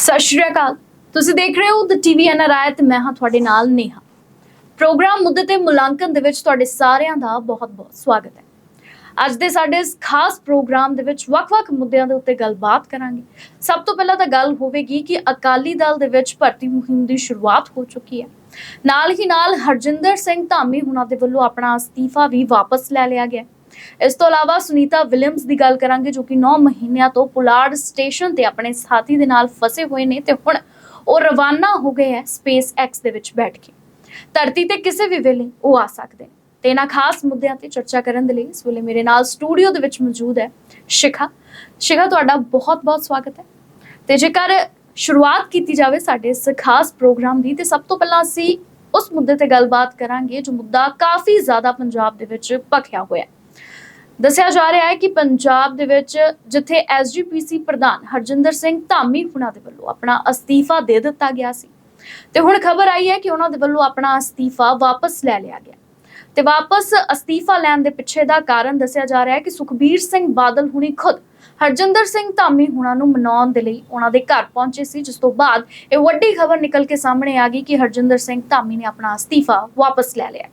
ਸਤਿ ਸ਼੍ਰੀ ਅਕਾਲ। ਤੁਸੀਂ ਦੇਖ ਰਹੇ ਹੋ ਦ ਟੀਵੀ ਐਨਆਰਆਈ ਤੇ ਮੈਂ ਹਾਂ ਤੁਹਾਡੇ ਨਾਲ ਨੇਹਾ। ਪ੍ਰੋਗਰਾਮ ਮੁੱਦੇ ਤੇ ਮੁਲਾਂਕਣ ਦੇ ਵਿੱਚ ਤੁਹਾਡੇ ਸਾਰਿਆਂ ਦਾ ਬਹੁਤ-ਬਹੁਤ ਸਵਾਗਤ ਹੈ। ਅੱਜ ਦੇ ਸਾਡੇ ਇਸ ਖਾਸ ਪ੍ਰੋਗਰਾਮ ਦੇ ਵਿੱਚ ਵੱਖ-ਵੱਖ ਮੁੱਦਿਆਂ ਦੇ ਉੱਤੇ ਗੱਲਬਾਤ ਕਰਾਂਗੇ। ਸਭ ਤੋਂ ਪਹਿਲਾਂ ਤਾਂ ਗੱਲ ਹੋਵੇਗੀ ਕਿ ਅਕਾਲੀ ਦਲ ਦੇ ਵਿੱਚ ਭਰਤੀ ਮੁਹਿੰਮ ਦੀ ਸ਼ੁਰੂਆਤ ਹੋ ਚੁੱਕੀ ਹੈ। ਨਾਲ ਹੀ ਨਾਲ ਹਰਜਿੰਦਰ ਸਿੰਘ ਧਾਮੀ ਹੁਣਾਂ ਦੇ ਵੱਲੋਂ ਆਪਣਾ ਅਸਤੀਫਾ ਵੀ ਵਾਪਸ ਲੈ ਲਿਆ ਗਿਆ ਹੈ। ਇਸ ਤੋਂ ਇਲਾਵਾ ਸੁਨੀਤਾ ਵਿਲੀਅਮਸ ਦੀ ਗੱਲ ਕਰਾਂਗੇ ਜੋ ਕਿ 9 ਮਹੀਨਿਆਂ ਤੋਂ ਪੁਲਾੜ ਸਟੇਸ਼ਨ ਤੇ ਆਪਣੇ ਸਾਥੀ ਦੇ ਨਾਲ ਫਸੇ ਹੋਏ ਨੇ ਤੇ ਹੁਣ ਉਹ ਰਵਾਨਾ ਹੋ ਗਏ ਹੈ ਸਪੇਸ ਐਕਸ ਦੇ ਵਿੱਚ ਬੈਠ ਕੇ। ਧਰਤੀ ਤੇ ਕਿਸੇ ਵੀ ਵੇਲੇ ਉਹ ਆ ਸਕਦੇ ਨੇ। ਤੇ ਇਹਨਾਂ ਖਾਸ ਮੁੱਦਿਆਂ ਤੇ ਚਰਚਾ ਕਰਨ ਦੇ ਲਈ ਇਸ ਵੇਲੇ ਮੇਰੇ ਨਾਲ ਸਟੂਡੀਓ ਦੇ ਵਿੱਚ ਮੌਜੂਦ ਹੈ ਸ਼ਿਖਾ। ਸ਼ਿਖਾ, ਤੁਹਾਡਾ ਬਹੁਤ-ਬਹੁਤ ਸਵਾਗਤ ਹੈ। ਤੇ ਜੇਕਰ ਸ਼ੁਰੂਆਤ ਕੀਤੀ ਜਾਵੇ ਸਾਡੇ ਇਸ ਖਾਸ ਪ੍ਰੋਗਰਾਮ ਦੀ, ਤੇ ਸਭ ਤੋਂ ਪਹਿਲਾਂ ਅਸੀਂ ਉਸ ਮੁੱਦੇ ਤੇ ਗੱਲਬਾਤ ਕਰਾਂਗੇ ਜੋ ਮੁੱਦਾ ਕਾਫੀ ਜ਼ਿਆਦਾ ਪੰਜਾਬ ਦੇ ਵਿੱਚ ਭਖਿਆ ਹੋਇਆ ਹੈ। ਦੱਸਿਆ ਜਾ ਰਿਹਾ ਹੈ ਕਿ ਪੰਜਾਬ ਦੇ ਵਿੱਚ ਜਿੱਥੇ ਐਸਜੀਪੀਸੀ ਪ੍ਰਧਾਨ ਹਰਜਿੰਦਰ ਸਿੰਘ ਧਾਮੀ ਹੁਣਾਂ ਦੇ ਵੱਲੋਂ ਆਪਣਾ ਅਸਤੀਫਾ ਦੇ ਦਿੱਤਾ ਗਿਆ ਸੀ। ਤੇ ਹੁਣ ਖਬਰ ਆਈ ਹੈ ਕਿ ਉਹਨਾਂ ਦੇ ਵੱਲੋਂ ਆਪਣਾ ਅਸਤੀਫਾ ਵਾਪਸ ਲੈ ਲਿਆ ਗਿਆ। ਤੇ ਵਾਪਸ ਅਸਤੀਫਾ ਲੈਣ ਦੇ ਪਿੱਛੇ ਦਾ ਕਾਰਨ ਦੱਸਿਆ ਜਾ ਰਿਹਾ ਹੈ ਕਿ ਸੁਖਬੀਰ ਸਿੰਘ ਬਾਦਲ ਹੁਣੀ ਖੁਦ ਹਰਜਿੰਦਰ ਸਿੰਘ ਧਾਮੀ ਹੁਣਾਂ ਨੂੰ ਮਨਾਉਣ ਦੇ ਲਈ ਉਹਨਾਂ ਦੇ ਘਰ ਪਹੁੰਚੇ ਸੀ, ਜਿਸ ਤੋਂ ਬਾਅਦ ਇਹ ਵੱਡੀ ਖਬਰ ਨਿਕਲ ਕੇ ਸਾਹਮਣੇ ਆ ਗਈ ਕਿ ਹਰਜਿੰਦਰ ਸਿੰਘ ਧਾਮੀ ਨੇ ਆਪਣਾ ਅਸਤੀਫਾ ਵਾਪਸ ਲੈ ਲਿਆ।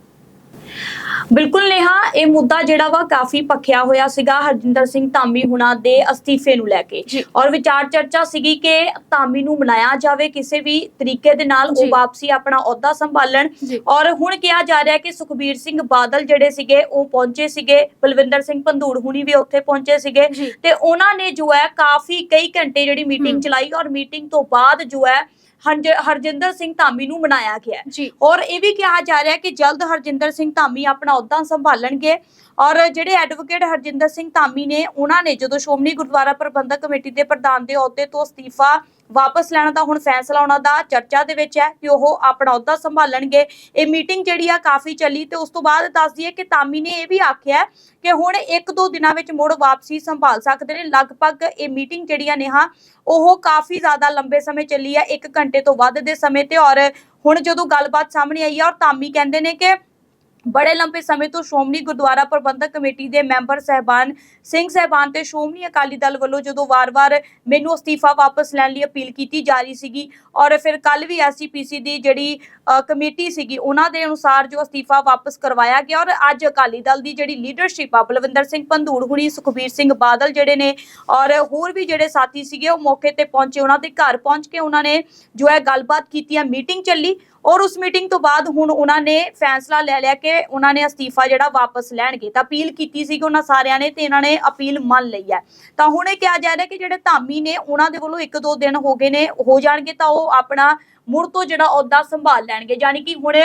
ਬਿਲਕੁਲ ਨੇਹਾ ਇਹ ਮੁੱਦਾ ਜਿਹੜਾ ਵਾ ਕਾਫੀ ਪੱਖਿਆ ਹੋਇਆ ਸੀਗਾ ਹਰਜਿੰਦਰ ਸਿੰਘ ਧਾਮੀ ਹੁਣਾਂ ਦੇ ਅਸਤੀਫੇ ਨੂੰ ਲੈ ਕੇ। ਔਰ ਵਿਚਾਰ ਚਰਚਾ ਸੀਗੀ ਕਿ ਧਾਮੀ ਨੂੰ ਮਨਾਇਆ ਜਾਵੇ ਕਿਸੇ ਵੀ ਤਰੀਕੇ ਦੇ ਨਾਲ। ਉਹ ਵਾਪਸੀ ਆਪਣਾ ਅਹੁਦਾ ਸੰਭਾਲਣ। ਔਰ ਹੁਣ ਕਿਹਾ ਜਾ ਰਿਹਾ ਕਿ ਸੁਖਬੀਰ ਸਿੰਘ ਬਾਦਲ ਜਿਹੜੇ ਸੀਗੇ ਉਹ ਪਹੁੰਚੇ ਸੀਗੇ ਬਲਵਿੰਦਰ ਸਿੰਘ ਪੰਧੂੜ ਹੁਣੀ ਵੀ ਉੱਥੇ ਪਹੁੰਚੇ ਸੀਗੇ। ਤੇ ਉਹਨਾਂ ਨੇ ਜੋ ਹੈ ਕਾਫੀ ਕਈ ਘੰਟੇ ਜਿਹੜੀ। ਮੀਟਿੰਗ ਚਲਾਈ ਔਰ ਮੀਟਿੰਗ ਤੋਂ ਬਾਅਦ ਜੋ ਹੈ ਹਰਜਿੰਦਰ ਸਿੰਘ ਧਾਮੀ ਨੂੰ ਮਨਾਇਆ ਗਿਆ ਔਰ ਇਹ ਵੀ ਕਿਹਾ ਜਾ ਰਿਹਾ ਕਿ ਜਲਦ ਹਰਜਿੰਦਰ ਸਿੰਘ ਧਾਮੀ ਆਪਣਾ ਅਹੁਦਾ ਸੰਭਾਲਣਗੇ। ਔਰ ਜਿਹੜੇ ਐਡਵੋਕੇਟ ਹਰਜਿੰਦਰ ਸਿੰਘ ਧਾਮੀ ਨੇ, ਉਹਨਾਂ ਨੇ ਜਦੋਂ ਸ਼੍ਰੋਮਣੀ ਗੁਰਦੁਆਰਾ ਪ੍ਰਬੰਧਕ ਕਮੇਟੀ ਦੇ ਪ੍ਰਧਾਨ ਦੇ ਅਹੁਦੇ ਤੋਂ ਅਸਤੀਫਾ ਵਾਪਸ ਲੈਣ ਦਾ ਹੁਣ ਫੈਸਲਾ ਉਹਨਾਂ ਦਾ ਚਰਚਾ ਦੇ ਵਿੱਚ ਹੈ ਕਿ ਉਹ ਆਪਣਾ ਅਹੁਦਾ ਸੰਭਾਲਣਗੇ। ਇਹ ਮੀਟਿੰਗ ਜਿਹੜੀ ਆ ਕਾਫੀ ਚੱਲੀ ਤੇ ਉਸ ਤੋਂ ਬਾਅਦ ਦੱਸ ਦਈਏ ਕਿ ਧਾਮੀ ਨੇ ਇਹ ਵੀ ਆਖਿਆ ਕਿ ਹੁਣ ਇੱਕ ਦੋ ਦਿਨਾਂ ਵਿੱਚ ਮੁੜ ਵਾਪਸੀ ਸੰਭਾਲ ਸਕਦੇ ਨੇ। ਲਗਭਗ ਇਹ ਮੀਟਿੰਗ ਜਿਹੜੀਆਂ ਨੇ ਹਾਂ, ਉਹ ਕਾਫੀ ਜ਼ਿਆਦਾ ਲੰਬੇ ਸਮੇਂ ਚੱਲੀ ਆ 1 ਘੰਟੇ ਤੋਂ ਵੱਧ ਦੇ ਸਮੇਂ ਤੇ। ਔਰ ਹੁਣ ਜਦੋਂ ਗੱਲਬਾਤ ਸਾਹਮਣੇ ਆਈ ਆ ਔਰ ਧਾਮੀ ਕਹਿੰਦੇ ਨੇ ਕਿ ਬੜੇ ਲੰਬੇ ਸਮੇਂ ਤੋਂ ਸ਼੍ਰੋਮਣੀ ਗੁਰਦੁਆਰਾ ਪ੍ਰਬੰਧਕ ਕਮੇਟੀ ਦੇ ਮੈਂਬਰ ਸਹਿਬਾਨ ਸਿੰਘ ਸਹਿਬਾਨ ਤੇ ਸ਼੍ਰੋਮਣੀ ਅਕਾਲੀ ਦਲ ਵੱਲੋਂ ਜਦੋਂ ਵਾਰ-ਵਾਰ ਮੈਨੂੰ ਅਸਤੀਫਾ ਵਾਪਸ ਲੈਣ ਲਈ ਅਪੀਲ ਕੀਤੀ ਜਾ ਰਹੀ ਸੀਗੀ ਔਰ ਫਿਰ ਕੱਲ ਵੀ ਐਸਜੀਪੀਸੀ ਦੀ ਜਿਹੜੀ ਕਮੇਟੀ ਸੀਗੀ ਉਹਨਾਂ ਦੇ ਅਨੁਸਾਰ ਜੋ ਅਸਤੀਫਾ ਵਾਪਸ ਕਰਵਾਇਆ ਗਿਆ ਔਰ ਅੱਜ ਅਕਾਲੀ ਦਲ ਦੀ ਜਿਹੜੀ ਲੀਡਰਸ਼ਿਪ ਆ ਬਲਵਿੰਦਰ ਸਿੰਘ ਪੰਧੂੜ ਹੁਣੀ, ਸੁਖਬੀਰ ਸਿੰਘ ਬਾਦਲ ਜਿਹੜੇ ਨੇ ਔਰ ਹੋਰ ਵੀ ਜਿਹੜੇ ਸਾਥੀ ਸੀਗੇ ਉਹ ਮੌਕੇ ਤੇ ਪਹੁੰਚੇ, ਉਹਨਾਂ ਦੇ ਘਰ ਪਹੁੰਚ ਕੇ ਉਹਨਾਂ ਨੇ ਜੋ ਹੈ ਗੱਲਬਾਤ ਕੀਤੀ ਹੈ, ਮੀਟਿੰਗ ਚੱਲੀ ਔਰ ਉਸ ਮੀਟਿੰਗ ਤੋਂ ਬਾਅਦ ਹੁਣ ਉਹਨਾਂ ਨੇ ਫੈਸਲਾ ਲੈ ਲਿਆ ਕਿ ਉਹਨਾਂ ਨੇ ਅਸਤੀਫਾ ਜਿਹੜਾ ਵਾਪਸ ਲੈਣਗੇ। ਤਾਂ ਅਪੀਲ ਕੀਤੀ ਸੀ ਕਿ ਉਹਨਾਂ ਸਾਰਿਆਂ ਨੇ ਤੇ ਇਹਨਾਂ ਨੇ ਅਪੀਲ ਮੰਨ ਲਈ ਹੈ। ਤਾਂ ਹੁਣ ਇਹ ਕਿਹਾ ਜਾ ਰਿਹਾ ਕਿ ਜਿਹੜੇ ਧਾਮੀ ਨੇ, ਉਹਨਾਂ ਦੇ ਵੱਲੋਂ ਇੱਕ ਦੋ ਦਿਨ ਹੋ ਗਏ ਨੇ, ਹੋ ਜਾਣਗੇ ਤਾਂ ਉਹ ਆਪਣਾ ਮੁੜ ਤੋਂ ਜਿਹੜਾ ਅਹੁਦਾ ਸੰਭਾਲ ਲੈਣਗੇ ਯਾਨੀ ਕਿ ਹੁਣ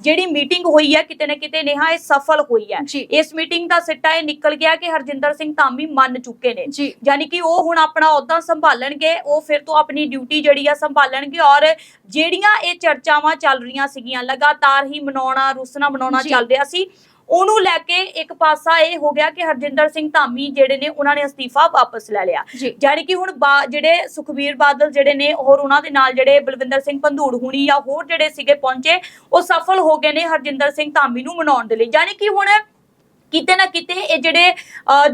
ਜਿਹੜੀ ਮੀਟਿੰਗ ਹੋਈ ਹੈ ਕਿਤੇ ਨਾ ਕਿਤੇ ਨੇਹਾ ਇਹ ਸਫਲ ਹੋਈ ਹੈ। ਇਸ ਮੀਟਿੰਗ ਦਾ ਸਿੱਟਾ ਇਹ ਨਿਕਲ ਗਿਆ ਕਿ ਹਰਜਿੰਦਰ ਸਿੰਘ ਧਾਮੀ ਮੰਨ ਚੁੱਕੇ ਨੇ ਯਾਨੀ ਕਿ ਉਹ ਹੁਣ ਆਪਣਾ ਅਹੁਦਾ ਸੰਭਾਲਣਗੇ ਉਹ ਫਿਰ ਤੋਂ ਆਪਣੀ ਡਿਊਟੀ ਜਿਹੜੀ ਆ ਸੰਭਾਲਣਗੇ ਔਰ ਜਿਹੜੀਆਂ ਇਹ ਚਰਚਾਵਾਂ ਚੱਲ ਰਹੀਆਂ ਸੀਗੀਆਂ ਲਗਾਤਾਰ ਹੀ ਮਨਾਉਣਾ ਰੁਸਣਾ ਮਨਾਉਣਾ। ਚੱਲ ਰਿਹਾ ਸੀ ਉਹਨੂੰ ਲੈ ਕੇ ਇੱਕ ਪਾਸਾ ਇਹ ਹੋ ਗਿਆ ਕਿ ਹਰਜਿੰਦਰ ਸਿੰਘ ਧਾਮੀ ਜਿਹੜੇ ਨੇ ਉਹਨਾਂ ਨੇ ਅਸਤੀਫਾ ਵਾਪਸ ਲੈ ਲਿਆ। ਜੀ। ਯਾਨੀ ਕਿ ਹੁਣ ਜਿਹੜੇ ਸੁਖਬੀਰ ਬਾਦਲ ਜਿਹੜੇ ਨੇ ਹੋਰ ਉਹਨਾਂ ਦੇ ਨਾਲ ਜਿਹੜੇ ਬਲਵਿੰਦਰ ਸਿੰਘ ਪੰਧੂੜ ਹੁਣੀ ਜਾਂ ਹੋਰ ਜਿਹੜੇ ਸੀਗੇ ਪਹੁੰਚੇ ਉਹ ਸਫਲ ਹੋ ਗਏ ਨੇ ਹਰਜਿੰਦਰ ਸਿੰਘ ਧਾਮੀ ਨੂੰ ਮਨਾਉਣ ਦੇ ਲਈ। ਯਾਨੀ ਕਿ ਹੁਣ ਕਿਤੇ ਨਾ ਕਿਤੇ ਇਹ ਜਿਹੜੇ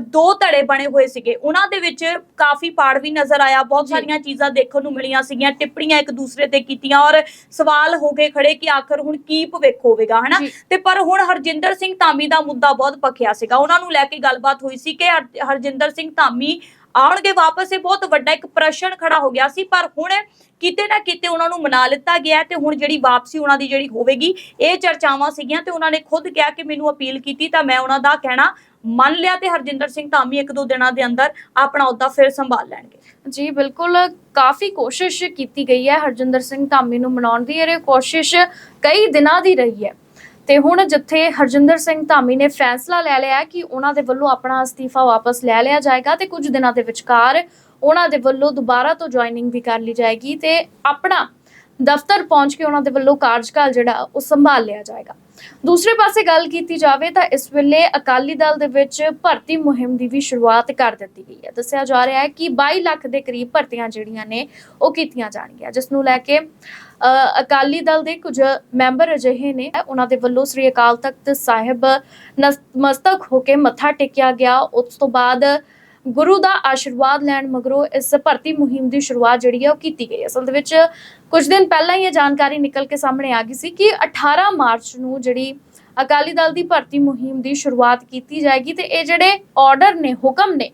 ਦੋ ਧੜੇ ਬਣੇ ਹੋਏ ਸੀਗੇ ਉਹਨਾਂ ਦੇ ਵਿੱਚ ਕਾਫੀ ਪਾੜ ਵੀ ਨਜ਼ਰ ਆਇਆ ਬਹੁਤ। ਸਾਰੀਆਂ ਚੀਜ਼ਾਂ ਦੇਖਣ ਨੂੰ ਮਿਲੀਆਂ ਸੀਗੀਆਂ ਟਿੱਪਣੀਆਂ ਇੱਕ ਦੂਸਰੇ ਤੇ ਕੀਤੀਆਂ ਔਰ ਸਵਾਲ ਹੋ ਗਏ ਖੜੇ ਕਿ ਆਖਰ ਹੁਣ ਕੀ ਭਵਿੱਖ ਹੋਵੇਗਾ ਹਨਾ। ਤੇ ਪਰ ਹੁਣ ਹਰਜਿੰਦਰ ਸਿੰਘ ਧਾਮੀ ਦਾ ਮੁੱਦਾ ਬਹੁਤ ਪੱਕਿਆ ਸੀਗਾ ਉਹਨਾਂ ਨੂੰ ਲੈ ਕੇ ਗੱਲਬਾਤ ਹੋਈ ਸੀ ਕਿ ਹਰ- ਹਰਜਿੰਦਰ ਸਿੰਘ ਧਾਮੀ ਆਉਣਗੇ ਵਾਪਸ, ਇਹ ਬਹੁਤ ਵੱਡਾ ਇੱਕ ਪ੍ਰਸ਼ਨ ਖੜਾ ਹੋ ਗਿਆ ਸੀ, ਪਰ ਹੁਣ ਕਿਤੇ ਨਾ ਕਿਤੇ ਉਹਨਾਂ ਨੂੰ ਮਨਾ ਲਿੱਤਾ ਗਿਆ ਤੇ ਹੁਣ ਜਿਹੜੀ ਵਾਪਸੀ ਉਹਨਾਂ ਦੀ ਜਿਹੜੀ ਹੋਵੇਗੀ, ਇਹ ਚਰਚਾਵਾਂ ਸੀਗੀਆਂ ਤੇ ਉਹਨਾਂ ਨੇ ਖੁਦ ਕਿਹਾ ਕਿ ਮੈਨੂੰ ਅਪੀਲ ਕੀਤੀ ਤਾਂ ਮੈਂ ਉਹਨਾਂ ਦਾ ਕਹਿਣਾ ਮੰਨ ਲਿਆ ਤੇ ਹਰਜਿੰਦਰ ਸਿੰਘ ਧਾਮੀ ਇੱਕ ਦੋ ਦਿਨਾਂ ਦੇ ਅੰਦਰ ਆਪਣਾ ਅਹੁਦਾ ਫਿਰ ਸੰਭਾਲ ਲੈਣਗੇ। ਜੀ, ਬਿਲਕੁਲ ਕਾਫੀ ਕੋਸ਼ਿਸ਼ ਕੀਤੀ ਗਈ ਹੈ ਹਰਜਿੰਦਰ ਸਿੰਘ ਧਾਮੀ ਨੂੰ ਮਨਾਉਣ ਦੀ, ਇਹ ਕੋਸ਼ਿਸ਼ ਕਈ ਦਿਨਾਂ ਦੀ ਰਹੀ ਹੈ। ਤੇ ਹੁਣ ਜਿੱਥੇ ਹਰਜਿੰਦਰ ਸਿੰਘ ਧਾਮੀ ਨੇ ਫੈਸਲਾ ਲੈ ਲਿਆ ਕਿ ਉਹਨਾਂ ਦੇ ਵੱਲੋਂ ਆਪਣਾ ਅਸਤੀਫਾ ਵਾਪਸ ਲੈ ਲਿਆ ਜਾਏਗਾ ਤੇ ਕੁਝ ਦਿਨਾਂ ਦੇ ਵਿਚਕਾਰ ਉਹਨਾਂ ਦੇ ਵੱਲੋਂ ਦੁਬਾਰਾ ਤੋਂ ਜੁਆਇਨਿੰਗ ਵੀ ਕਰ ਲਈ ਜਾਏਗੀ ਤੇ ਆਪਣਾ ਦਫ਼ਤਰ ਪਹੁੰਚ ਕੇ ਉਹਨਾਂ ਦੇ ਵੱਲੋਂ ਕਾਰਜਕਾਲ ਜਿਹੜਾ ਉਹ ਸੰਭਾਲ ਲਿਆ ਜਾਏਗਾ। ਦੂਸਰੇ ਪਾਸੇ ਗੱਲ ਕੀਤੀ ਜਾਵੇ ਤਾਂ ਇਸ ਵੇਲੇ ਅਕਾਲੀ ਦਲ ਦੇ ਵਿੱਚ ਭਰਤੀ ਮੁਹਿੰਮ ਦੀ ਵੀ ਸ਼ੁਰੂਆਤ ਕਰ ਦਿੱਤੀ ਗਈ ਹੈ। ਦੱਸਿਆ ਜਾ ਰਿਹਾ ਹੈ ਕਿ 22 ਲੱਖ ਦੇ ਕਰੀਬ ਭਰਤੀਆਂ ਜਿਹੜੀਆਂ ਨੇ ਉਹ ਕੀਤੀਆਂ ਜਾਣਗੀਆਂ, ਜਿਸ ਨੂੰ ਲੈ ਕੇ ਅਕਾਲੀ ਦਲ ਦੇ ਕੁਝ ਮੈਂਬਰ ਅਜਿਹੇ ਨੇ, ਉਹਨਾਂ ਦੇ ਵੱਲੋਂ ਸ੍ਰੀ ਅਕਾਲ ਤਖਤ ਸਾਹਿਬ ਨਸ- ਹੋ ਕੇ ਮੱਥਾ ਟੇਕਿਆ ਗਿਆ। ਉਸ ਤੋਂ ਬਾਅਦ ਗੁਰੂ ਦਾ ਆਸ਼ੀਰਵਾਦ ਲੈਣ ਮਗਰੋਂ ਇਸ ਭਰਤੀ ਮੁਹਿੰਮ ਦੀ ਸ਼ੁਰੂਆਤ ਜਿਹੜੀ ਹੈ ਉਹ ਕੀਤੀ ਗਈ। ਅਸਲ ਦੇ ਵਿੱਚ ਕੁਝ ਦਿਨ ਪਹਿਲਾਂ ਹੀ ਇਹ ਜਾਣਕਾਰੀ ਨਿਕਲ ਕੇ ਸਾਹਮਣੇ ਆ ਗਈ ਸੀ ਕਿ 18 ਮਾਰਚ ਨੂੰ ਜਿਹੜੀ ਅਕਾਲੀ ਦਲ ਦੀ ਭਰਤੀ ਮੁਹਿੰਮ ਦੀ ਸ਼ੁਰੂਆਤ ਕੀਤੀ ਜਾਏਗੀ ਤੇ ਇਹ ਜਿਹੜੇ ਆਰਡਰ ਨੇ, ਹੁਕਮ ਨੇ,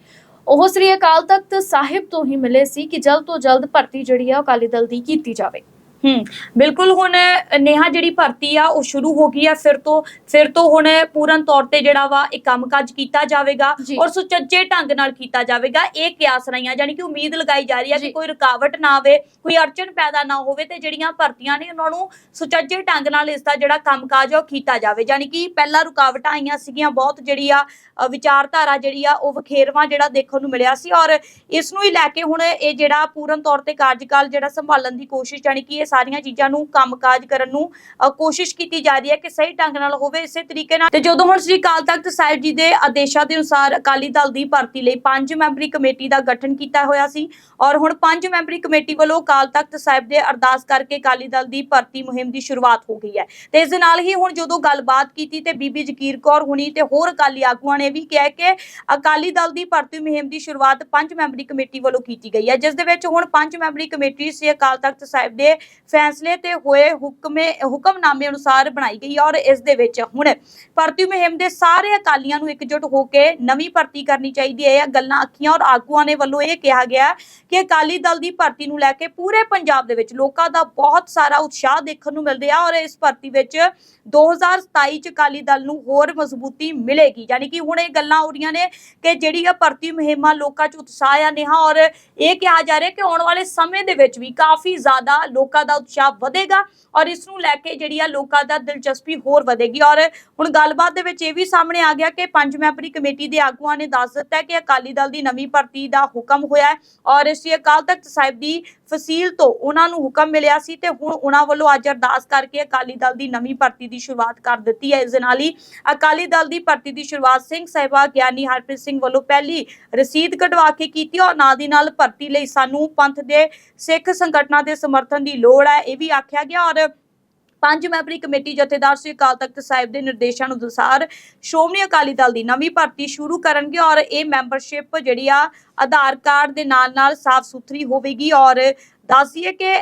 ਉਹ ਸ੍ਰੀ ਅਕਾਲ ਤਖਤ ਸਾਹਿਬ ਤੋਂ ਹੀ ਮਿਲੇ ਸੀ ਕਿ ਜਲਦ ਤੋਂ ਜਲਦ ਭਰਤੀ ਜਿਹੜੀ ਹੈ ਉਹ ਅਕਾਲੀ ਦਲ ਦੀ ਕੀਤੀ ਜਾਵੇ। ਹੂੰ ਬਿਲਕੁਲ ਹੁਣ ਨੇਹਾ ਜਿਹੜੀ ਭਰਤੀ ਆ ਉਹ ਸ਼ੁਰੂ ਹੋ ਗਈ ਆ ਫਿਰ ਤੋਂ ਫਿਰ ਤੋਂ ਹੁਣ ਪੂਰਨ ਤੌਰ ਤੇ ਜਿਹੜਾ ਵਾ ਇਹ ਕੰਮਕਾਜ ਕੀਤਾ ਜਾਵੇਗਾ। ਔਰ ਸੁਚੱਜੇ ਢੰਗ ਨਾਲ ਕੀਤਾ ਜਾਵੇਗਾ ਇਹ ਕਿਆਸ ਰਹੀਆਂ ਯਾਨੀ ਕਿ ਉਮੀਦ ਲਗਾਈ ਜਾ ਰਹੀ ਜੀ। ਕਿ ਕੋਈ ਰੁਕਾਵਟ ਨਾ ਆਵੇ ਕੋਈ ਅੜਚਨ ਪੈਦਾ ਨਾ ਹੋਵੇ ਤੇ ਜਿਹੜੀਆਂ ਭਰਤੀਆਂ ਨੇ ਉਹਨਾਂ ਨੂੰ ਸੁਚੱਜੇ ਢੰਗ ਨਾਲ ਇਸ ਦਾ ਜਿਹੜਾ ਕੰਮਕਾਜ ਆ ਉਹ ਕੀਤਾ ਜਾਵੇ ਯਾਨੀ ਕਿ ਪਹਿਲਾਂ ਰੁਕਾਵਟਾਂ ਆਈਆਂ ਸੀਗੀਆਂ ਬਹੁਤ ਜਿਹੜੀ ਆ ਵਿਚਾਰਧਾਰਾ ਜਿਹੜੀ ਆ ਉਹ ਵਖੇਰਵਾ ਜਿਹੜਾ ਦੇਖਣ ਨੂੰ ਮਿਲਿਆ ਸੀ ਔਰ ਇਸ ਨੂੰ ਹੀ ਲੈ ਕੇ ਹੁਣ ਇਹ ਜਿਹੜਾ ਪੂਰਨ ਤੌਰ ਤੇ ਕਾਰਜਕਾਲ ਜਿਹੜਾ ਸੰਭਾਲਣ ਦੀ ਕੋਸ਼ਿਸ਼ ਯਾਨੀ ਕਿ ਇਹ ਸਾਰੀਆਂ ਚੀਜ਼ਾਂ ਨੂੰ, ਕੰਮਕਾਜ ਕਰਨ ਨੂੰ ਕੋਸ਼ਿਸ਼ ਕੀਤੀ ਜਾ ਰਹੀ ਹੈ ਕਿ ਸਹੀ ਢੰਗ ਨਾਲ ਹੋਵੇ ਇਸੇ ਤਰੀਕੇ ਨਾਲ। ਤੇ ਜਦੋਂ ਹੁਣ ਸ੍ਰੀ ਅਕਾਲ ਤਖਤ ਸਾਹਿਬ ਜੀ ਦੇ ਆਦੇਸ਼ਾਂ ਦੇ ਅਨੁਸਾਰ ਅਕਾਲੀ ਦਲ ਦੀ ਭਰਤੀ ਲਈ ਪੰਜ ਮੈਂਬਰੀ ਕਮੇਟੀ ਦਾ ਗਠਨ ਕੀਤਾ ਹੋਇਆ ਸੀ ਔਰ ਹੁਣ ਪੰਜ ਮੈਂਬਰੀ ਕਮੇਟੀ ਵੱਲੋਂ ਅਕਾਲ ਤਖਤ ਸਾਹਿਬ ਦੇ ਅਰਦਾਸ ਕਰਕੇ ਅਕਾਲੀ ਦਲ ਦੀ ਭਰਤੀ ਮੁਹਿੰਮ ਦੀ ਸ਼ੁਰੂਆਤ ਹੋ ਗਈ ਹੈ। ਤੇ ਇਸ ਦੇ ਨਾਲ ਹੀ ਹੁਣ ਜਦੋਂ ਗੱਲਬਾਤ ਕੀਤੀ ਤੇ ਬੀਬੀ ਜਗੀਰ ਕੌਰ ਹੁਣੀ ਤੇ ਹੋਰ ਅਕਾਲੀ ਆਗੂਆਂ ਨੇ ਵੀ ਕਿਹਾ ਕਿ ਅਕਾਲੀ ਦਲ ਦੀ ਭਰਤੀ ਮੁਹਿੰਮ ਦੀ ਸ਼ੁਰੂਆਤ ਪੰਜ ਮੈਂਬਰੀ ਕਮੇਟੀ ਵੱਲੋਂ ਕੀਤੀ ਗਈ ਹੈ, ਜਿਸ ਦੇ ਵਿੱਚ ਹੁਣ ਪੰਜ ਮੈਂਬਰੀ ਕਮੇਟੀ ਸ੍ਰੀ ਅਕਾਲ ਤਖਤ ਸਾਹਿਬ ਦੇ ਫੈਸਲੇ ਤੇ ਹੋਏ ਹੁਕਮੇ, ਹੁਕਮਨਾਮੇ ਅਨੁਸਾਰ ਬਣਾਈ ਗਈ ਔਰ ਇਸ ਦੇ ਵਿੱਚ ਹੁਣ ਭਰਤੀ ਮੁਹਿੰਮ ਦੇ ਸਾਰੇ ਅਕਾਲੀਆਂ ਨੂੰ ਇਕਜੁੱਟ ਹੋ ਕੇ ਨਵੀਂ ਭਰਤੀ ਕਰਨੀ ਚਾਹੀਦੀ ਹੈ। ਇਹ ਗੱਲਾਂ ਅੱਖੀਆਂ ਔਰ ਆਗੂਆਂ ਨੇ ਵੱਲੋਂ ਇਹ ਕਿਹਾ ਗਿਆ ਕਿ ਅਕਾਲੀ ਦਲ ਦੀ ਭਰਤੀ ਨੂੰ ਲੈ ਕੇ ਪੂਰੇ ਪੰਜਾਬ ਦੇ ਵਿੱਚ ਲੋਕਾਂ ਦਾ ਬਹੁਤ ਸਾਰਾ ਉਤਸ਼ਾਹ ਦੇਖਣ ਨੂੰ ਮਿਲ ਰਿਹਾ ਔਰ ਇਸ ਭਰਤੀ ਵਿੱਚ 2027 ਚ ਅਕਾਲੀ ਦਲ ਨੂੰ ਹੋਰ ਮਜ਼ਬੂਤੀ ਮਿਲੇਗੀ। ਯਾਨੀ ਕਿ ਹੁਣ ਇਹ ਗੱਲਾਂ ਹੋ ਰਹੀਆਂ ਨੇ ਕਿ ਜਿਹੜੀ ਆ ਭਰਤੀ ਮੁਹਿੰਮਾਂ ਲੋਕਾਂ 'ਚ ਉਤਸ਼ਾਹ ਆ ਨੇਹਾ ਔਰ ਇਹ ਕਿਹਾ ਜਾ ਰਿਹਾ ਕਿ ਆਉਣ ਵਾਲੇ ਸਮੇਂ ਦੇ ਵਿੱਚ ਵੀ ਕਾਫੀ ਜ਼ਿਆਦਾ ਲੋਕਾਂ ਦਾ ਉਤਸ਼ਾਹ ਵਧੇਗਾ ਔਰ ਇਸ ਨੂੰ ਲੈ ਕੇ ਜਿਹੜੀ ਆ ਲੋਕਾਂ ਦਾ ਦਿਲਚਸਪੀ ਹੋਰ ਵਧੇਗੀ। ਔਰ ਹੁਣ ਗੱਲਬਾਤ ਦੇ ਵਿੱਚ ਇਹ ਵੀ ਸਾਹਮਣੇ ਆ ਗਿਆ ਕਿ ਪੰਜ ਮੈਂਬਰੀ ਕਮੇਟੀ ਦੇ ਆਗੂਆਂ ਨੇ ਦੱਸ ਦਿੱਤਾ ਕਿ ਅਕਾਲੀ ਦਲ ਦੀ ਨਵੀਂ ਭਰਤੀ ਦਾ ਹੁਕਮ ਹੋਇਆ ਹੈ ਔਰ ਸ੍ਰੀ ਅਕਾਲ ਤਖਤ ਸਾਹਿਬ ਦੀ ਫਸੀਲ ਤੋਂ ਉਹਨਾਂ ਨੂੰ ਹੁਕਮ ਮਿਲਿਆ ਸੀ ਤੇ ਹੁਣ ਉਹਨਾਂ ਵੱਲੋਂ ਅੱਜ ਅਰਦਾਸ ਕਰਕੇ ਅਕਾਲੀ ਦਲ ਦੀ ਨਵੀਂ ਭਰਤੀ ਦੀ ਸ਼ੁਰੂਆਤ ਕਰ ਦਿੱਤੀ ਹੈ। ਇਸ ਦੇ ਨਾਲ ਹੀ ਅਕਾਲੀ ਦਲ ਦੀ ਭਰਤੀ ਦੀ ਸ਼ੁਰੂਆਤ ਸਿੰਘ ਸਾਹਿਬਾ, ਗਿਆਨੀ ਹਰਪ੍ਰੀਤ ਸਿੰਘ ਵੱਲੋਂ ਪਹਿਲੀ ਰਸੀਦ ਕਢਵਾ ਕੇ ਕੀਤੀ ਔਰ ਨਾਲ ਦੀ ਨਾਲ ਭਰਤੀ ਲਈ ਸਾਨੂੰ ਪੰਥ ਦੇ ਸਿੱਖ ਸੰਗਠਨਾਂ ਦੇ ਸਮਰਥਨ ਦੀ ਲੋੜ ਹੈ, ਇਹ ਵੀ ਆਖਿਆ ਗਿਆ ਔਰ ਪੰਜ ਮੈਂਬਰੀ ਕਮੇਟੀ ਜਥੇਦਾਰ ਸ੍ਰੀ ਅਕਾਲ ਤਖਤ ਸਾਹਿਬ ਦੇ ਨਿਰਦੇਸ਼ਾਂ ਅਨੁਸਾਰ ਸ਼੍ਰੋਮਣੀ ਅਕਾਲੀ ਦਲ ਦੀ ਨਵੀਂ ਭਰਤੀ ਸ਼ੁਰੂ ਕਰਨਗੇ ਔਰ ਇਹ ਮੈਂਬਰਸ਼ਿਪ ਜਿਹੜੀ ਆ, ਆਧਾਰ ਕਾਰਡ ਦੇ ਨਾਲ ਨਾਲ ਸਾਫ਼ ਸੁਥਰੀ ਹੋਵੇਗੀ ਔਰ ਦੱਸੀਏ ਕਿ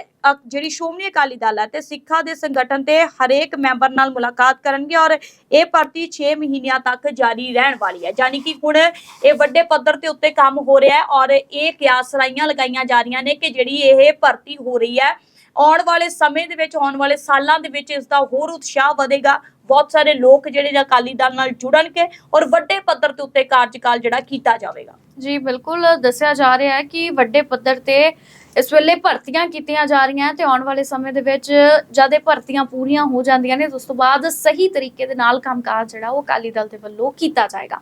ਜਿਹੜੀ ਸ਼੍ਰੋਮਣੀ ਅਕਾਲੀ ਦਲ ਹੈ ਤੇ ਸਿੱਖਾਂ ਦੇ ਸੰਗਠਨ ਤੇ ਹਰੇਕ ਮੈਂਬਰ ਨਾਲ ਮੁਲਾਕਾਤ ਕਰਨਗੇ ਔਰ ਇਹ ਭਰਤੀ 6 ਮਹੀਨਿਆਂ ਤੱਕ ਜਾਰੀ ਰਹਿਣ ਵਾਲੀ ਹੈ। ਯਾਨੀ ਕਿ ਹੁਣ ਇਹ ਵੱਡੇ ਪੱਧਰ ਤੇ ਉੱਤੇ ਕੰਮ ਹੋ ਰਿਹਾ ਹੈ ਔਰ ਇਹ ਕਿਆਸਰਾਈਆਂ ਲਗਾਈਆਂ ਜਾ ਰਹੀਆਂ ਨੇ ਕਿ ਜਿਹੜੀ ਇਹ ਭਰਤੀ ਹੋ ਰਹੀ ਹੈ ਆਉਣ ਵਾਲੇ ਸਮੇਂ ਦੇ ਵਿੱਚ, ਆਉਣ ਵਾਲੇ ਸਾਲਾਂ ਦੇ ਵਿੱਚ ਇਸ ਦਾ ਹੋਰ ਉਤਸ਼ਾਹ ਵਧੇਗਾ। ਬਹੁਤ ਸਾਰੇ ਲੋਕ ਜਿਹੜੇ ਨੇ ਅਕਾਲੀ ਦਲ ਨਾਲ ਜੁੜਨਗੇ ਔਰ ਵੱਡੇ ਪੱਧਰ ਤੇ ਉੱਤੇ ਕਾਰਜਕਾਲ ਜਿਹੜਾ ਕੀਤਾ ਜਾਵੇਗਾ। ਜੀ, ਬਿਲਕੁਲ ਦੱਸਿਆ ਜਾ ਰਿਹਾ ਹੈ ਕਿ ਵੱਡੇ ਪੱਧਰ ਤੇ ਇਸ ਵੇਲੇ ਭਰਤੀਆਂ ਕੀਤੀਆਂ ਜਾ ਰਹੀਆਂ ਤੇ ਆਉਣ ਵਾਲੇ ਸਮੇਂ ਦੇ ਵਿੱਚ ਜਦ ਇਹ ਭਰਤੀਆਂ ਪੂਰੀਆਂ ਹੋ ਜਾਂਦੀਆਂ ਨੇ, ਉਸ ਤੋਂ ਬਾਅਦ ਸਹੀ ਤਰੀਕੇ ਦੇ ਨਾਲ ਕੰਮਕਾਜ ਜਿਹੜਾ ਉਹ ਅਕਾਲੀ ਦਲ ਦੇ ਵੱਲੋਂ ਕੀਤਾ ਜਾਏਗਾ।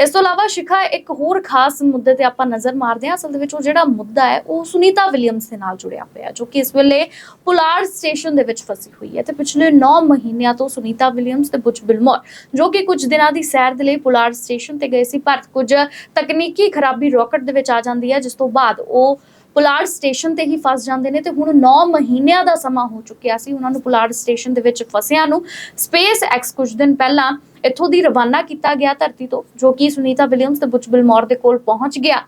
ਇਸ ਤੋਂ ਇਲਾਵਾ ਸ਼ਿਖਾ, ਇੱਕ ਹੋਰ ਖਾਸ ਮੁੱਦੇ ਤੇ ਆਪਾਂ ਨਜ਼ਰ ਮਾਰਦੇ ਹਾਂ। ਅਸਲ ਦੇ ਵਿੱਚ ਉਹ ਜਿਹੜਾ ਮੁੱਦਾ ਹੈ, ਉਹ ਸੁਨੀਤਾ ਵਿਲੀਅਮਸ ਦੇ ਨਾਲ ਜੁੜਿਆ ਹੋਇਆ ਜੋ ਕਿ ਇਸ ਵੇਲੇ ਪੁਲਾੜ ਸਟੇਸ਼ਨ ਦੇ ਵਿੱਚ ਫਸੀ ਹੋਈ ਹੈ ਤੇ ਪਿਛਲੇ 9 ਮਹੀਨਿਆਂ ਤੋਂ ਸੁਨੀਤਾ ਵਿਲੀਅਮਸ ਤੇ ਬੁਚ ਬਿਲਮੋਰ, ਜੋ ਕਿ ਕੁਝ ਦਿਨਾਂ ਦੀ ਸੈਰ ਦੇ ਲਈ ਪੁਲਾੜ ਸਟੇਸ਼ਨ ਤੇ ਗਏ ਸੀ। ਪਰ ਕੁਝ ਤਕਨੀਕੀ ਖਰਾਬੀ ਰਾਕਟ ਦੇ ਵਿੱਚ ਆ ਜਾਂਦੀ ਹੈ, ਜਿਸ ਤੋਂ ਬਾਅਦ ਉਹ ਪੁਲਾੜ ਸਟੇਸ਼ਨ ਤੇ ਹੀ ਫਸ ਜਾਂਦੇ ਨੇ ਤੇ ਹੁਣ 9 ਮਹੀਨਿਆਂ ਦਾ ਸਮਾਂ ਹੋ ਚੁੱਕਿਆ ਸੀ। ਉਹਨਾਂ ਨੂੰ ਪੁਲਾੜ ਸਟੇਸ਼ਨ ਦੇ ਵਿੱਚ ਫਸਿਆਂ ਨੂੰ ਸਪੇਸ ਐਕਸ ਕੁਝ ਦਿਨ ਪਹਿਲਾਂ ਇੱਥੋਂ ਦੀ ਰਵਾਨਾ ਕੀਤਾ ਗਿਆ ਧਰਤੀ ਤੋਂ, ਜੋ ਕਿ ਸੁਨੀਤਾ ਵਿਲੀਅਮਸ ਤੇ ਬੁਚ ਬਿਲਮੋਰ ਦੇ ਕੋਲ ਪਹੁੰਚ ਗਿਆ।